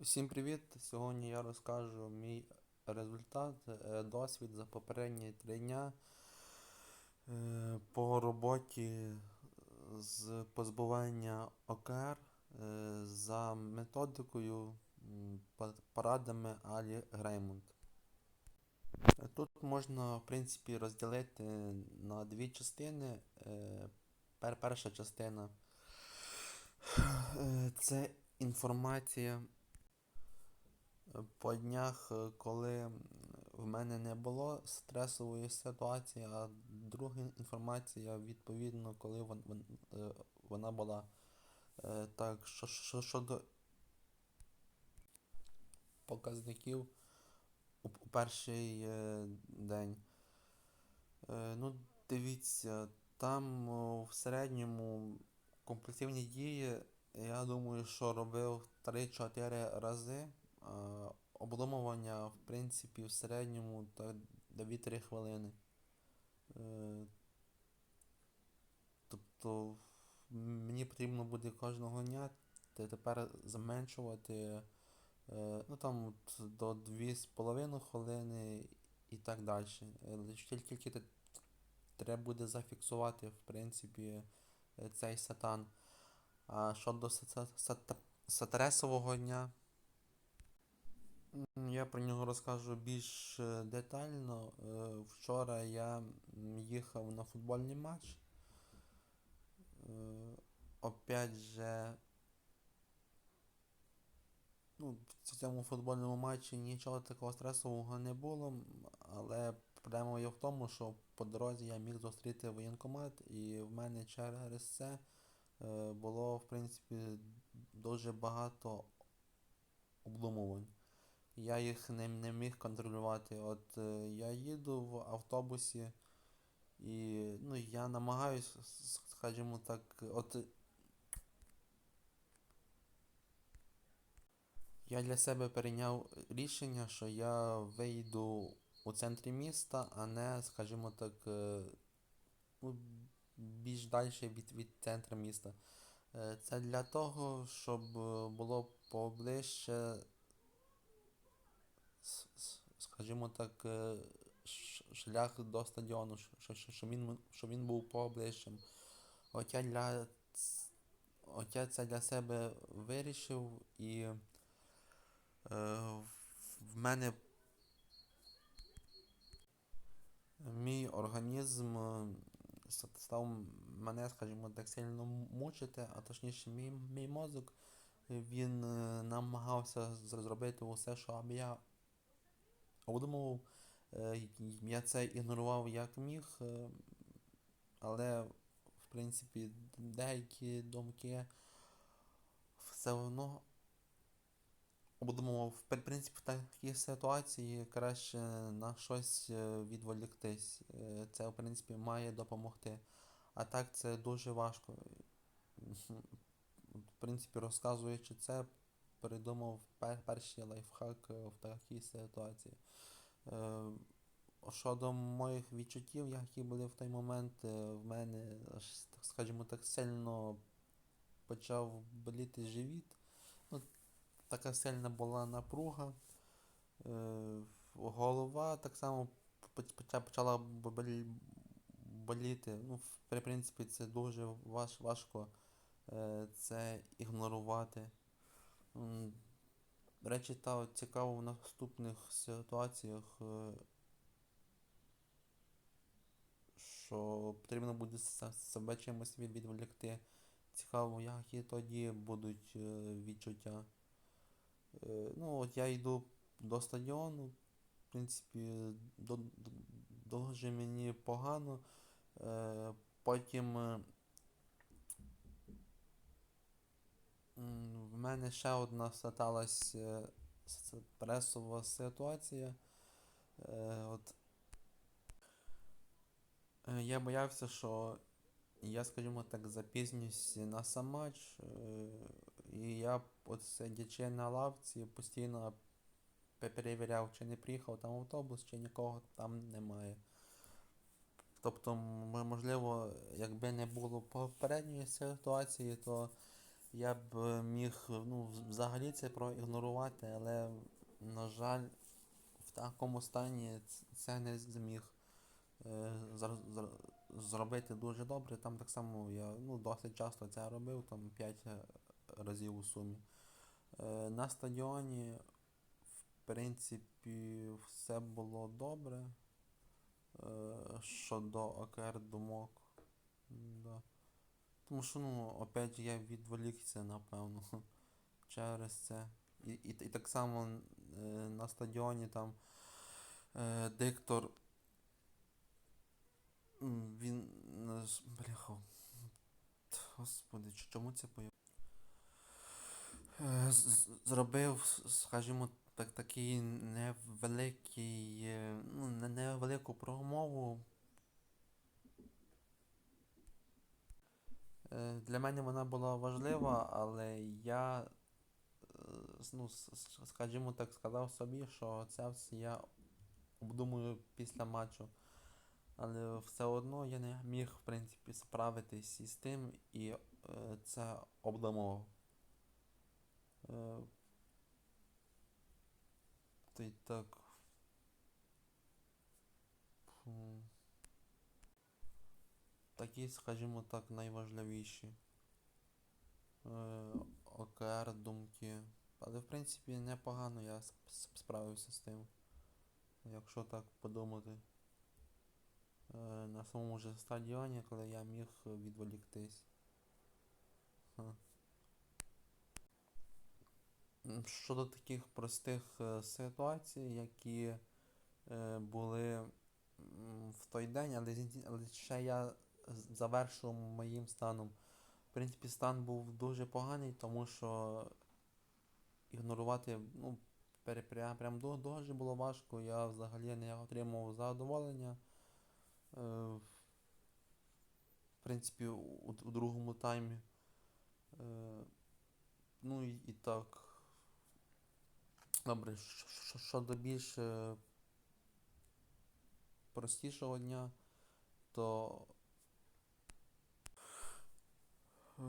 Всім привіт! Сьогодні я розкажу мій результат, е, досвід за попередні три дня е, по роботі з позбування ОКР е, за методикою порадами Алі Греймонд. Е, Тут можна, в принципі, розділити на дві частини. Перша частина це інформація по днях, е, коли в мене не було стресової ситуації, а друга інформація, відповідно, коли е, вона була. Е, Так, що, що щодо показників у перший день. Ну, дивіться, там в середньому компульсивні дії, я думаю, що робив 3-4 рази. А Обдумування, в принципі, в середньому та 2-3 хвилини. Е, Тобто мені потрібно буде кожного дня те- тепер зменшувати е, ну там до 2,5 хвилини і так далі. Тільки треба буде зафіксувати, в принципі, е, цей сатан. А щодо са- са- са- сатресового дня, я про нього розкажу більш е, детально. Е, Вчора я їхав на футбольний матч. Е, Опять же, ну, в цьому футбольному матчі нічого такого стресового не було, але проблема є в тому, що по дорозі я міг зустріти воєнкомат, і в мене через це було, в принципі, дуже багато обдумувань. Я їх не, не міг контролювати. От е, я їду в автобусі, і ну, я намагаюсь, скажімо так, от Я для себе прийняв рішення, що я вийду у центрі міста, а не, скажімо так, е, ну, більш далі від, від центру міста. Е, Це для того, щоб е, було поближче, скажімо так, е, шлях до стадіону, що, що, що він, він був поближчим. От я для, ц- от я це для себе вирішив і е, в мене Мій організм е, став мене, скажімо так, сильно мучити, а точніше мій, мій мозок, він е, намагався зробити усе, що я обдумував. Е, Я це ігнорував як міг, е, але в принципі деякі думки все одно обдумував. В принципі, в такій ситуації краще на щось е, відволіктись. Це, в принципі, має допомогти. А так це дуже важко. В принципі, розказуючи це, придумав пер- перший лайфхак в такій ситуації. Е, Щодо моїх відчуттів, які були в той момент, е, в мене, скажімо так, сильно почав боліти живіт. Ну, така сильна була напруга. Е, голова так само почала боліти. Ну, в при- принципі, це дуже важко це ігнорувати. Речі, та цікаво в наступних ситуаціях, е, що потрібно буде себе чимось відволікти. Цікаво, які тоді будуть е, відчуття. Е, Ну, от я йду до стадіону, в принципі, дуже мені погано. Потім е, м, в мене ще одна сталася пресова ситуація. Е, От е, я боявся, що я, скажімо так, запізнюсь на сам матч, е, і я, от сидячи на лавці, постійно перевіряв, чи не приїхав там автобус, чи нікого там немає. Тобто, можливо, якби не було попередньої ситуації, то Я б е, міг ну, взагалі це проігнорувати, але, на жаль, в такому стані це не зміг е, зр- зр- зробити дуже добре. Там так само я ну, досить часто це робив, там 5 разів у сумі. Е, На стадіоні, в принципі, все було добре. Е, Щодо ОКР думок. Да. Тому що, ну, опять же, я відволікся, напевно, через це. І, і, і так само е, на стадіоні там е, диктор. Він. е, Бляха. Господи, чому це появ? Е, Зробив, скажімо, так, такий невеликий, е, ну, не- невелику промову. Для мене вона була важлива, але я, е, ну, скажімо так, сказав собі, що це все я обдумую після матчу. Але все одно я не міг, в принципі, справитись із тим і е, це обдумував. Е, Та й так. Такі, скажімо так, найважливіші. Е, ОКР, думки. Але в принципі непогано я сп- сп- справився з тим. Якщо так подумати. Е, на самому ж стадіоні, коли я міг відволіктись. Щодо таких простих е, ситуацій, які е, були в той день, але ще я з- завершив моїм станом. В принципі, стан був дуже поганий, тому що ігнорувати, ну, прям, прям ду- дуже було важко. Я взагалі не отримував задоволення. Е, в принципі, у, другому таймі. Е, ну і, і так. Добре, щодо більш е, простішого дня, то е,